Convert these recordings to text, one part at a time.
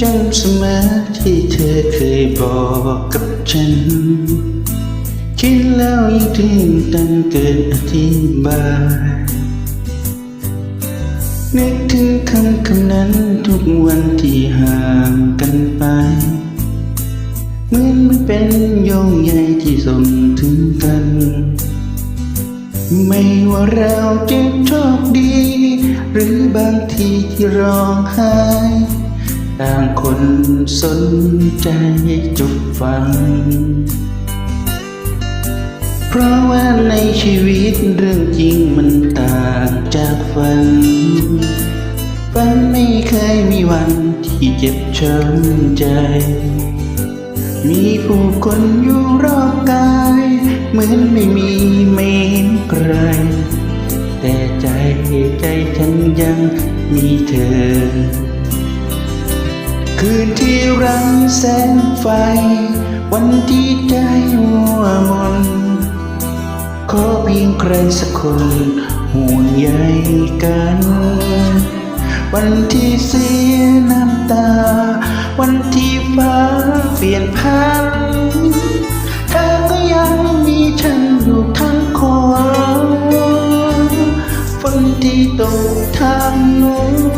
เสมอที่เธอเคยบอกกับฉัน คิดแล้วยิ่งตื่นตันเกินอธิบาย นึกถึงคำคำนั้นทุกวันที่ห่างกันไปเหมือนมันเป็นโยงใยที่ส่งถึงกัน ไม่ว่าเราจะโชคดี หรือบางทีที่ร้องไห้ ต่างคนสนใจจุดฟัง เพราะว่าในชีวิตเรื่องจริงมันต่างจากฝัน ฝันไม่เคยมีวันที่เจ็บช้ำใจ มีผู้คนอยู่รอบกาย เหมือนไม่มีไม่เห็นใคร แต่ใจใจฉันยังมีเธอ คืนที่รังแสงไฟ วันที่ใจมัวมน ขอเพียงใครสักคนห่วงใยกัน วันที่เสียน้ำตา วันที่ฟ้าเปลี่ยนพันเธอก็ยังมีฉันอยู่ทั้งคนฝนที่ตกทางนู้น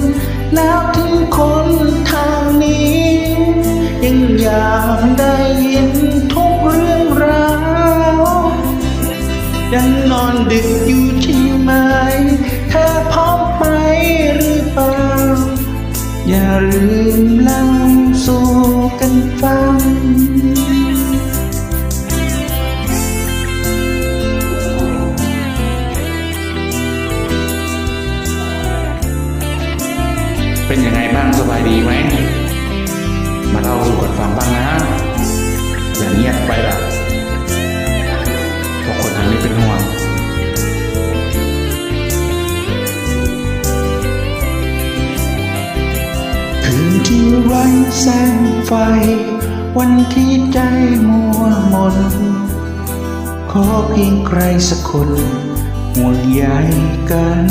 แล้วถึงคน ยังอยากได้ยินทุกเรื่องราวยังนอนดึกอยู่ใช่ไหมเธอพร้อมไหมหรือเปล่า อย่าลืมเล่าสู่กันฟังเป็นยังไงบ้างสบายดีไหม มาเล่าสู่กันฟังบ้างนะอย่าเงียบไปล่ะเพราะคนทางนี้เป็นห่วงคืนที่ไร้แสงไฟ วันที่ใจมัวมน ขอเพียงใครสักคนห่วงใยกัน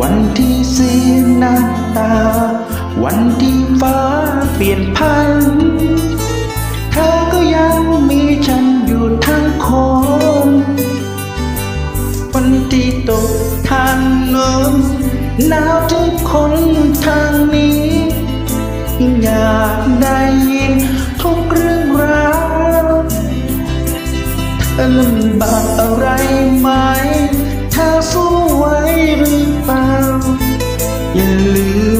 วันที่เสียน้ำตา วันที่ฟ้าเปลี่ยนพัน เธอก็ยังมีฉันอยู่ทั้งคน วันที่ตกทางโน้นหนาวทุกคนทางนี้ อยากได้ยินทุกเรื่องราวเธอลำบากอะไรไหมเธอสู้ไหวหรือเปล่าอย่าลืม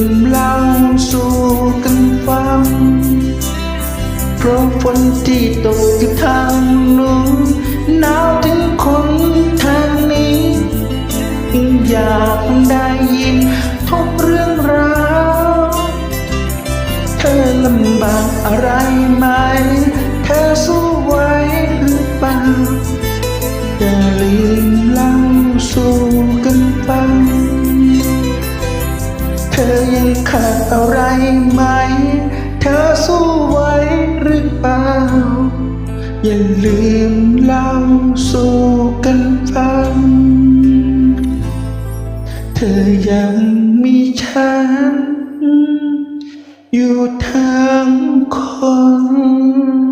เพราะฝนที่ตกอยู่ทางนู้นหนาวถึงคนทางนี้อยากได้ยินทุกเรื่องราวเธอลำบากอะไรไหม เธอสู้ไหวหรือเปล่าอย่าลืมเล่าสู่กันฟังเธอยังขาดอะไรไหม เธอสู้ไหวหรือเปล่า อย่าลืมเล่าสู่กันฟัง เธอยังมีฉัน อยู่ทั้งคน